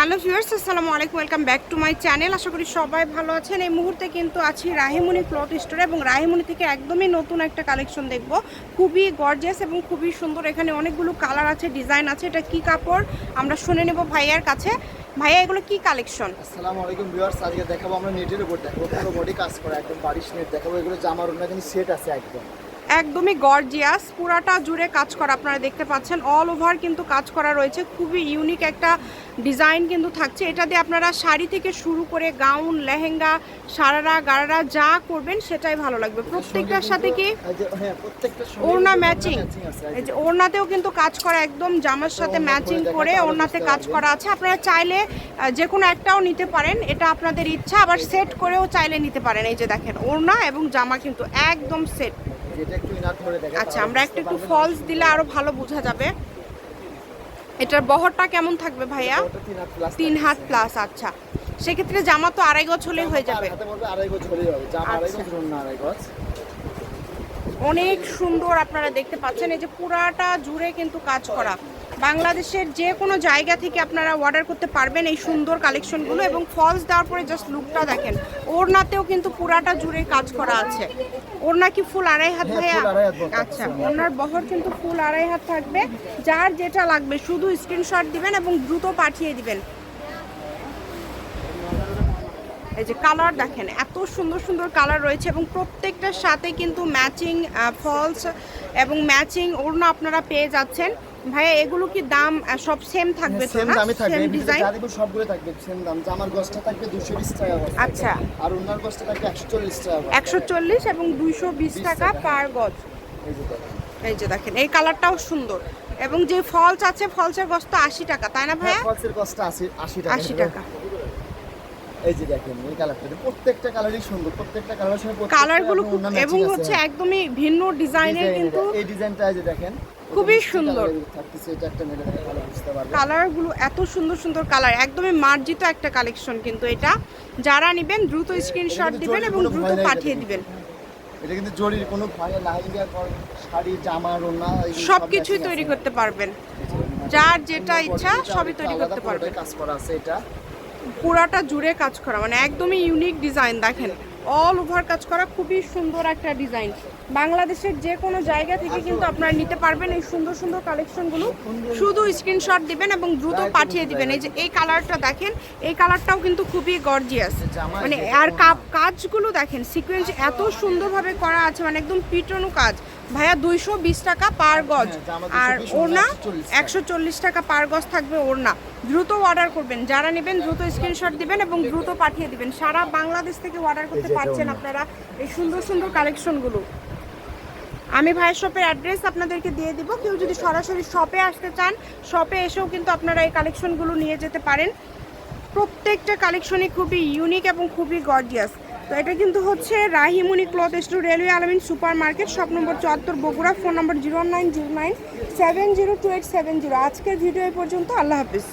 Hello viewers, আসসালামু আলাইকুম, welcome back to my channel. আশা করি সবাই ভালো আছেন। এই মুহূর্তে কিন্তু আছি রাহিমণি ক্লথ স্টোরে এবং রাহিমণি থেকে একদমই নতুন একটা কালেকশন দেখব। খুবই গর্জিয়াস এবং খুবই সুন্দর এখানে অনেকগুলো কালার আছে, ডিজাইন আছে। এটা কি কাপড়? আমরা শুনে নেব ভাইয়ার কাছে। ভাইয়া, এগুলো কি কালেকশন? আসসালামু আলাইকুম ভিউয়ার্স, আজকে দেখাবো আমরা নেটের উপর, দেখাবো পুরো বডি কাজ করা, একদম বারিশ নেট দেখাবো। এগুলো জামার অন্য সেট আছে একদম। একদমই গর্জিয়াস পুরাটা জুড়ে কাজ করা আপনারা দেখতে পাচ্ছেন। অল ওভার কিন্তু কাজ করা রয়েছে খুবই ইউনিক একটা ডিজাইন কিন্তু থাকছে। এটা দিয়ে আপনারা শাড়ি থেকে শুরু করে গাউন লেহেঙ্গা সারারা গারারা যা করবেন সেটাই ভালো লাগবে। প্রত্যেকটার সাথে কি হ্যাঁ ওড়না ম্যাচিং এই যে। ওড়নাতেও কিন্তু কাজ করা একদম জামার সাথে ম্যাচিং করে ওড়নাতে কাজ করা আছে। আপনারা চাইলে যে কোনো একটাও নিতে পারেন এটা আপনাদের ইচ্ছা আবার সেট করেও চাইলে নিতে পারেন। এই যে দেখেন ওড়না এবং জামা কিন্তু একদম সেট আচ্ছা আমরা একটু একটু ফলস দিলে আরও ভালো বোঝা যাবে। এটার বহরটা কেমন থাকবে ভাইয়া? তিন হাত প্লাস আচ্ছা। সেক্ষেত্রে জামা তো আড়াই গজ হলেই হয়ে যাবে। আচ্ছা। অনেক সুন্দর আপনারা দেখতে পাচ্ছেন এই যে পুরাটা জুড়ে কিন্তু কাজ করা। বাংলাদেশের যে কোনো জায়গা থেকে আপনারা অর্ডার করতে পারবেন এই সুন্দর কালেকশনগুলো এবং ফলস দেওয়ার পরে জাস্ট লুকটা দেখেন। ওড়নাতেও কিন্তু পুরাটা জুড়ে কাজ করা আছে। ওড়না কি ফুল আড়াই হাত হ্যাঁ, ভাইয়া? আচ্ছা। ওড়নার বহর কিন্তু ফুল আড়াই হাত থাকবে। যার যেটা লাগবে শুধু স্ক্রিনশট দিবেন এবং দ্রুত পাঠিয়ে দিবেন। এই যে কালার দেখেন এত সুন্দর সুন্দর কালার রয়েছে এবং প্রত্যেকটার সাথে কিন্তু ম্যাচিং ফলস এবং ম্যাচিং ওড়না আপনারা পেয়ে যাচ্ছেন। ভাইয়া এগুলো কি দাম সব সেম থাকবে তো না? দামই থাকবে। ডিজাইন যা সবগুলো থাকবে সেম দাম। জামার গজটা থাকবে 220 টাকা আচ্ছা। আর ওনার গজটা থাকবে 140 টাকা গজ একশো চল্লিশ এবং দুইশো বিশ টাকা টাকা। পার গজ এই যে দেখেন। এই কালারটাও সুন্দর। এবং যে ফলস আছে ফলসের গজ তো আশি টাকা তাই না হ্যাঁ ভাইয়া? ফলসের গজটা 80 80 টাকা। আশি টাকা। এই যে দেখেন এই কালারটা প্রত্যেকটা কালারই সুন্দর প্রত্যেকটা কালারের সঙ্গে কালারগুলো এবং হচ্ছে একদমই ভিন্ন ডিজাইনের কিন্তু এই ডিজাইনটা এই যে দেখেন খুবই সুন্দর। কালারগুলো এত সুন্দর সুন্দর কালার একদমই মার্জিত একটা কালেকশন কিন্তু এটা। যারা নেবেন দ্রুত স্ক্রিনশট দিবেন এবং দ্রুত পাঠিয়ে দিবেন। এটা কিন্তু জরির কোনো ভয় শাড়ি জামা এগুলো সব কিছুই তৈরি করতে পারবেন। যার যেটা ইচ্ছা সবই তৈরি করতে পারবেন। কাজ করা আছে এটা। পুরাটা জুড়ে কাজ করা মানে একদমই ইউনিক ডিজাইন দেখেন। অল ওভার কাজ করা, খুবই সুন্দর একটা ডিজাইন বাংলাদেশের যে কোনো জায়গা থেকে কিন্তু আপনারা নিতে পারবেন এই সুন্দর সুন্দর কালেকশনগুলো শুধু স্ক্রিনশট দিবেন এবং দ্রুত পাঠিয়ে দিবেন। এই যে, এই কালারটা দেখেন, এই কালারটাও কিন্তু খুবই গর্জিয়াস মানে আর কাজগুলো দেখেন সিকোয়েন্স এত সুন্দরভাবে করা আছে মানে একদম পিটনো কাজ। ভাইয়া দুইশো বিশ টাকা পার গজ। হ্যাঁ, আর 220, ওড়না একশো চল্লিশ টাকা। পার গজ থাকবে ওড়না। দ্রুত অর্ডার করবেন। যারা নেবেন দ্রুত স্ক্রিনশট দিবেন এবং দ্রুত পাঠিয়ে দিবেন। সারা বাংলাদেশ থেকে অর্ডার করতে পারছেন আপনারা এই সুন্দর সুন্দর কালেকশনগুলো আমি ভাইয়ের শপের অ্যাড্রেস আপনাদেরকে দিয়ে দিব। কেউ যদি সরাসরি শপে আসতে চান শপে এসেও কিন্তু আপনারা এই কালেকশনগুলো নিয়ে যেতে পারেন। প্রত্যেকটা কালেকশনই খুবই ইউনিক এবং খুবই গর্জিয়াস তো এটা কিন্তু হচ্ছে Rahimuni cloth store railway Almin super market shop number চুয়াত্তর, Bogura, phone number zero nine zero nine seven zero two eight seven zero. আজকের ভিডিও পর্যন্ত, আল্লাহ হাফিজ।